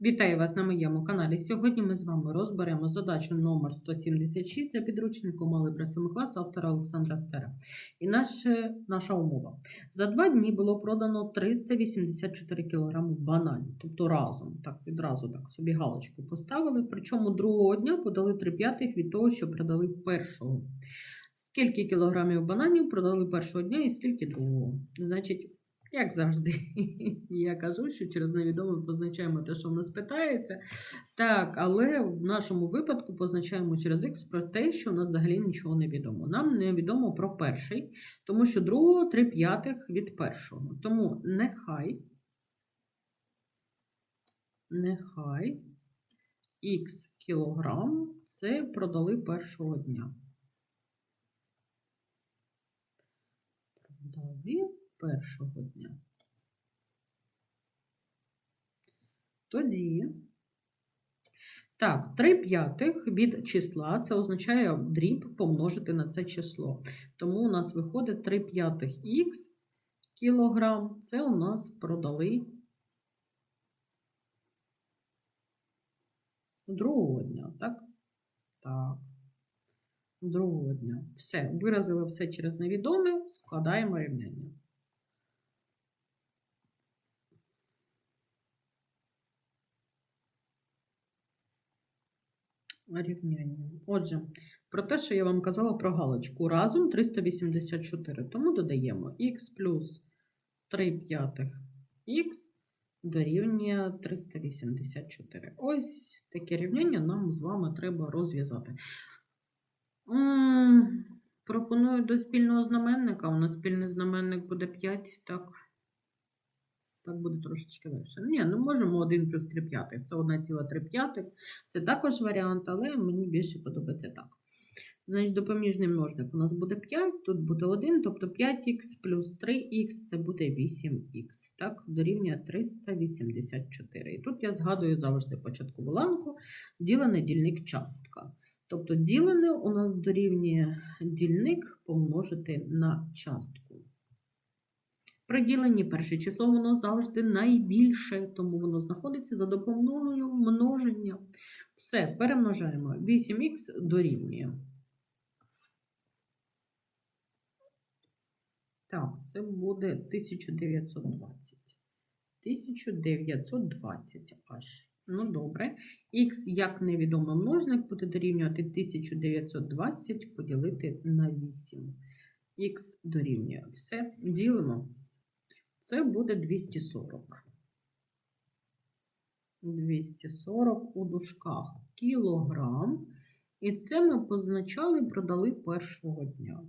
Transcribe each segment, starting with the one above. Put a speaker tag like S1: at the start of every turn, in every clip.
S1: Вітаю вас на моєму каналі. Сьогодні ми з вами розберемо задачу номер 176 за підручником Малий 7 клас автора Олександра Стера. І наше, наша умова. За два дні було продано 384 кг бананів. Тобто разом, так відразу так собі галочку поставили. Причому другого дня подали 3 п'ятих від того, що продали першого. Скільки кілограмів бананів продали першого дня і скільки другого? Значить, як завжди, я кажу, що через невідоме позначаємо те, що в нас питається. Так, але в нашому випадку позначаємо через Х про те, що у нас взагалі нічого не відомо. Нам не відомо про перший, тому що другого 3 п'ятих від першого. Тому нехай, нехай х кілограм це продали першого дня. Продали першого дня. Тоді, так, 3 п'ятих від числа, це означає дріб помножити на це число. Тому у нас виходить 3 п'ятих х кілограм, це у нас продали другого дня, так? Так. Другого дня. Все, виразили все через невідоме, складаємо рівняння. Рівняння. Отже, про те, що я вам казала про галочку. Разом 384. Тому додаємо х плюс 3 п'ятих х дорівнює 384. Ось таке рівняння нам з вами треба розв'язати. Пропоную до спільного знаменника. У нас спільний знаменник буде 5, так. Так буде трошечки легше. Ні, ну можемо 1 плюс 3 п'ятих. Це 1,3 п'ятих. Це також варіант, але мені більше подобається так. Значить, допоміжний множник у нас буде 5, тут буде 1, тобто 5х плюс 3х це буде 8х. Так, дорівнює 384. І тут я згадую завжди початкову ланку, ділене дільник частка. Тобто ділене у нас дорівнює дільник помножити на частку. При діленні перше число воно завжди найбільше, тому воно знаходиться за допомогою множення. Все, перемножаємо. 8х дорівнює. Так, це буде 1920. 1920 аж. Ну, добре. Х як невідомий множник буде дорівнювати 1920 поділити на 8. Х дорівнює. Все, ділимо. Це буде 240. 240 у дужках кілограм. І це ми позначали і продали першого дня.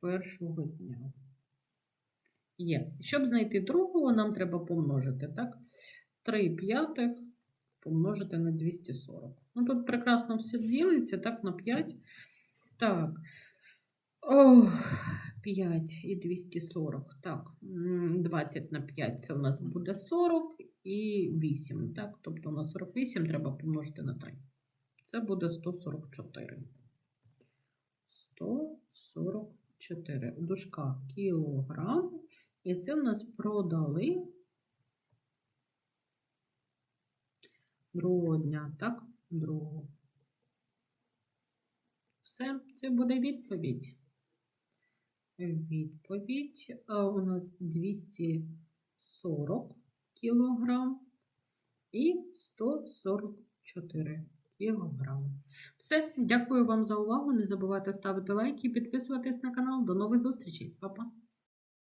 S1: Першого дня. Є. Щоб знайти другого, нам треба помножити, так? 3 п'ятих помножити на 240. Ну, тут прекрасно все ділиться, так, на 5. Так. Ох, 5 і 240. Так, 20 на 5 це у нас буде 40 і 8. Так, тобто у нас 48 треба помножити на 3. Це буде 144. 144. У дужках кілограм. І це в нас продали другого дня, так? Другого. Все, це буде відповідь. Відповідь а, у нас 240 кілограм і 144 кілограми. Все, дякую вам за увагу. Не забувайте ставити лайки підписуватись на канал. До нових зустрічей. Па-па!